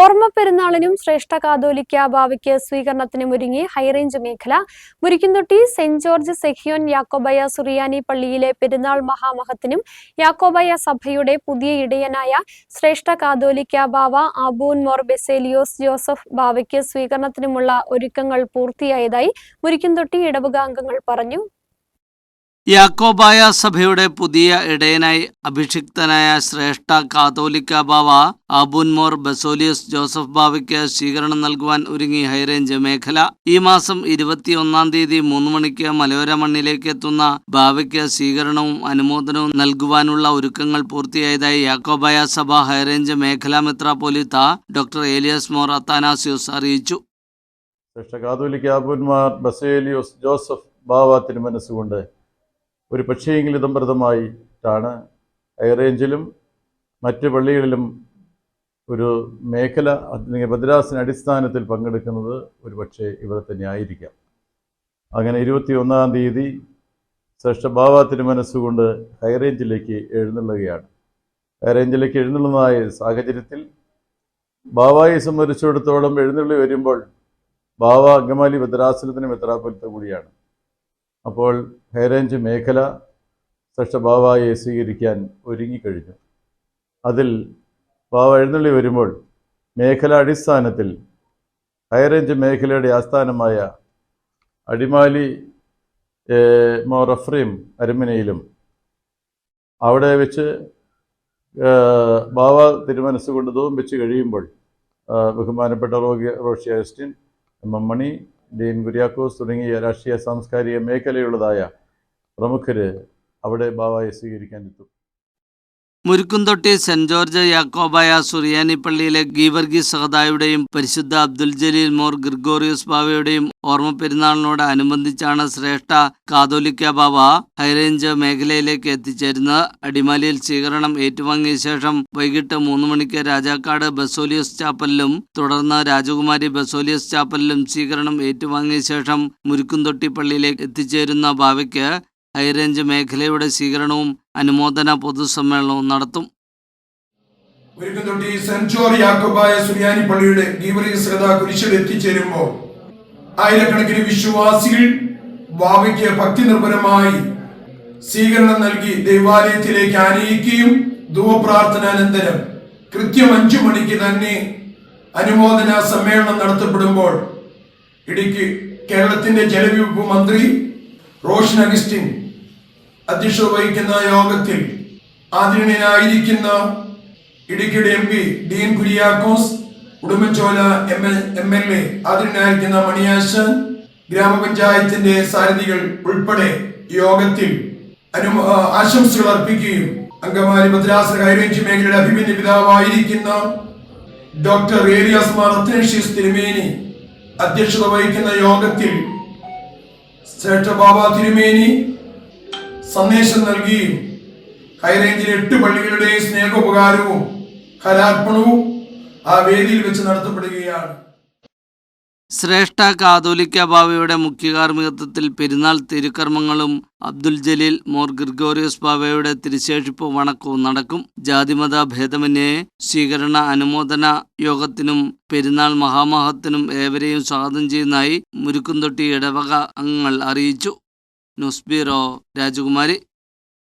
ഓർമ്മ പെരുന്നാളിനും ശ്രേഷ്ഠ കാതോലിക്ക ഭാവിക്ക് സ്വീകരണത്തിനും ഒരുങ്ങി ഹൈറേഞ്ച് മേഖല. മുരിക്കുംതൊട്ടി സെന്റ് ജോർജ് സെഹിയോൻ യാക്കോബയ സുറിയാനി പള്ളിയിലെ പെരുന്നാൾ മഹാമഹത്തിനും യാക്കോബയ സഭയുടെ പുതിയ ഇടയനായ ശ്രേഷ്ഠ കാതോലിക്ക ബാവ ആബൂൻ മോർ ബെസേലിയോസ് ജോസഫ് ബാവയ്ക്ക് സ്വീകരണത്തിനുമുള്ള ഒരുക്കങ്ങൾ പൂർത്തിയായതായി മുരിക്കുംതൊട്ടി ഇടവക അംഗങ്ങൾ പറഞ്ഞു. യാക്കോബായ സഭയുടെ പുതിയ ഇടയനായി അഭിഷിക്തനായ ശ്രേഷ്ഠ കാതോലിക്ക ബാവ ആബുൻമോർ ബസോലിയസ് ജോസഫ് ബാവയ്ക്ക് സ്വീകരണം നൽകുവാൻ ഒരുങ്ങി ഹൈറേഞ്ച് മേഖല. ഈ മാസം ഇരുപത്തിയൊന്നാം തീയതി മൂന്ന് മണിക്ക് മലയോര മണ്ണിലേക്ക് എത്തുന്ന ബാവയ്ക്ക് സ്വീകരണവും അനുമോദനവും നൽകുവാനുള്ള ഒരുക്കങ്ങൾ പൂർത്തിയായതായി യാക്കോബായ സഭ ഹൈറേഞ്ച് മേഖലാ മെത്രാപോലിത്ത ഡോക്ടർ ഏലിയസ് മോർ അത്താനാസിയോസ് അറിയിച്ചു. ശ്രേഷ്ഠ കാതോലിക്കാപുന്മാർ ബസേലിയോസ് ജോസഫ് ബാവ തിരുമനസ്സുകൊണ്ട് ഒരു പക്ഷേയെങ്കിലും ഇതംപ്രദമായിട്ടാണ് ഹൈറേഞ്ചിലും മറ്റ് പള്ളികളിലും ഒരു മേഖല അല്ലെങ്കിൽ ഭദ്രാസന അടിസ്ഥാനത്തിൽ പങ്കെടുക്കുന്നത് ഒരു പക്ഷേ ഇവിടെ തന്നെ ആയിരിക്കാം അങ്ങനെ ഇരുപത്തി ഒന്നാം തീയതി ശ്രേഷ്ഠ ബാബ തിരുമനസ്സുകൊണ്ട് ഹൈറേഞ്ചിലേക്ക് എഴുന്നള്ളുകയാണ്. ഹൈറേഞ്ചിലേക്ക് എഴുന്നള്ളുന്നതായ സാഹചര്യത്തിൽ ബാവായെ സംബന്ധിച്ചിടത്തോളം എഴുന്നള്ളി വരുമ്പോൾ ബാബ അങ്കമാലി ഭദ്രാസനത്തിന് മെത്രാപ്പൊലിത്ത കൂടിയാണ്. അപ്പോൾ ഹൈറേഞ്ച് മേഖല ശ്രേഷ്ഠ ബാവായെ സ്വീകരിക്കാൻ ഒരുങ്ങിക്കഴിഞ്ഞു. അതിൽ ബാവ എഴുന്നള്ളി വരുമ്പോൾ മേഖല അടിസ്ഥാനത്തിൽ ഹൈറേഞ്ച് മേഖലയുടെ ആസ്ഥാനമായ അടിമാലി മോറഫ്രീം അരമനയിലും അവിടെ വെച്ച് ബാവ തിരുമനസ്സുകൊണ്ട് കൊണ്ട് വെച്ച് കഴിയുമ്പോൾ ബഹുമാനപ്പെട്ട റോഗി Roshi Augustine M M Mani Dean Kuriakose തുടങ്ങിയ രാഷ്ട്രീയ സാംസ്കാരിക മേഖലയുള്ളതായ പ്രമുഖര് അവിടെ ബാവായെ സ്വീകരിക്കാൻ എത്തും മുരുക്കുംതൊട്ടി സെന്റ് ജോർജ് യാക്കോബായ സുറിയാനിപ്പള്ളിയിലെ ഗീവർഗി സഹദായുടെയും പരിശുദ്ധ അബ്ദുൽ ജലീൽ മോർ ഗ്രിഗോറിയസ് ബാവയുടെയും ഓർമ്മ പെരുന്നാളിനോട് അനുബന്ധിച്ചാണ് ശ്രേഷ്ഠ കാതോലിക്ക ബാവ ഹൈറേഞ്ച് മേഖലയിലേക്ക് എത്തിച്ചേരുന്നത്. അടിമാലിയിൽ സ്വീകരണം ഏറ്റുവാങ്ങിയ ശേഷം വൈകിട്ട് മൂന്ന് മണിക്ക് രാജാക്കാട് ബസോലിയസ് ചാപ്പലിലും തുടർന്ന് രാജകുമാരി ബസോലിയസ് ചാപ്പലിലും സ്വീകരണം ഏറ്റുവാങ്ങിയ ശേഷം മുരുക്കുംതൊട്ടി പള്ളിയിലേക്ക് എത്തിച്ചേരുന്ന ബാവയ്ക്ക് ഹൈറേഞ്ച് മേഖലയുടെ സ്വീകരണവും അനുമോദന പൊതുസമ്മേളനവും നടത്തും. യാക്കോബായ സുറിയാനി പള്ളിയുടെ ആയിരക്കണക്കിന് വിശ്വാസികൾ ബാബയ്ക്ക് ഭക്തി നിർഭരമായി സ്വീകരണം നൽകി ദൈവാലയത്തിലേക്ക് ആനയിക്കുകയും ധൂവപ്രാർത്ഥനാനന്തരം കൃത്യം അഞ്ചു മണിക്ക് തന്നെ അനുമോദന സമ്മേളനം നടത്തപ്പെടുമ്പോൾ ഇടുക്കി കേരളത്തിന്റെ ജലവിഭവ മന്ത്രി റോഷൻ അഗസ്റ്റിൻ അധ്യക്ഷത വഹിക്കുന്ന യോഗത്തിൽ ആദരണീയനായിരിക്കുന്ന ഇടുക്കിയുടെ M P Dean Kuriakose Udumbanchola M L M L A ആദരണീയനായിരിക്കുന്ന Maniyashan ഗ്രാമപഞ്ചായത്തിന്റെ സാരഥികൾ ഉൾപ്പെടെ യോഗത്തിൽ അനു ആശംസകൾ അർപ്പിക്കുകയും അങ്കമാലി ഭദ്രാസന ഹൈറേഞ്ച് മേഖലയുടെ അഭിമന്യ പിതാവായിരിക്കുന്ന ഡോക്ടർ ഏലിയാസ് മാർ തിരുമേനി അധ്യക്ഷത വഹിക്കുന്ന യോഗത്തിൽ ശ്രേഷ്ഠ ബാബ തിരുമേനി സന്ദേശം നൽകിയും ഹൈറേഞ്ചിലെ എട്ട് പള്ളികളുടെ സ്നേഹോപകാരവും കലാർപ്പണവും ആ വേദിയിൽ വെച്ച് നടത്തപ്പെടുകയാണ്. ശ്രേഷ്ഠ കാതോലിക്ക ബാവയുടെ മുഖ്യകാർമ്മികത്വത്തിൽ പെരുന്നാൾ തിരുക്കർമ്മങ്ങളും അബ്ദുൽ ജലീൽ മോർ ഗ്രിഗോറിയസ് ബാവയുടെ തിരുശേഷിപ്പ് വണക്കവും നടക്കും. ജാതിമത ഭേദമന്യേ സ്വീകരണ അനുമോദന യോഗത്തിനും പെരുന്നാൾ മഹാമഹത്തിനും ഏവരെയും സ്വാഗതം ചെയ്യുന്നതായി മുരുക്കുംതൊട്ടി ഇടവക അംഗങ്ങൾ അറിയിച്ചു. ന്യൂസ് രാജകുമാരി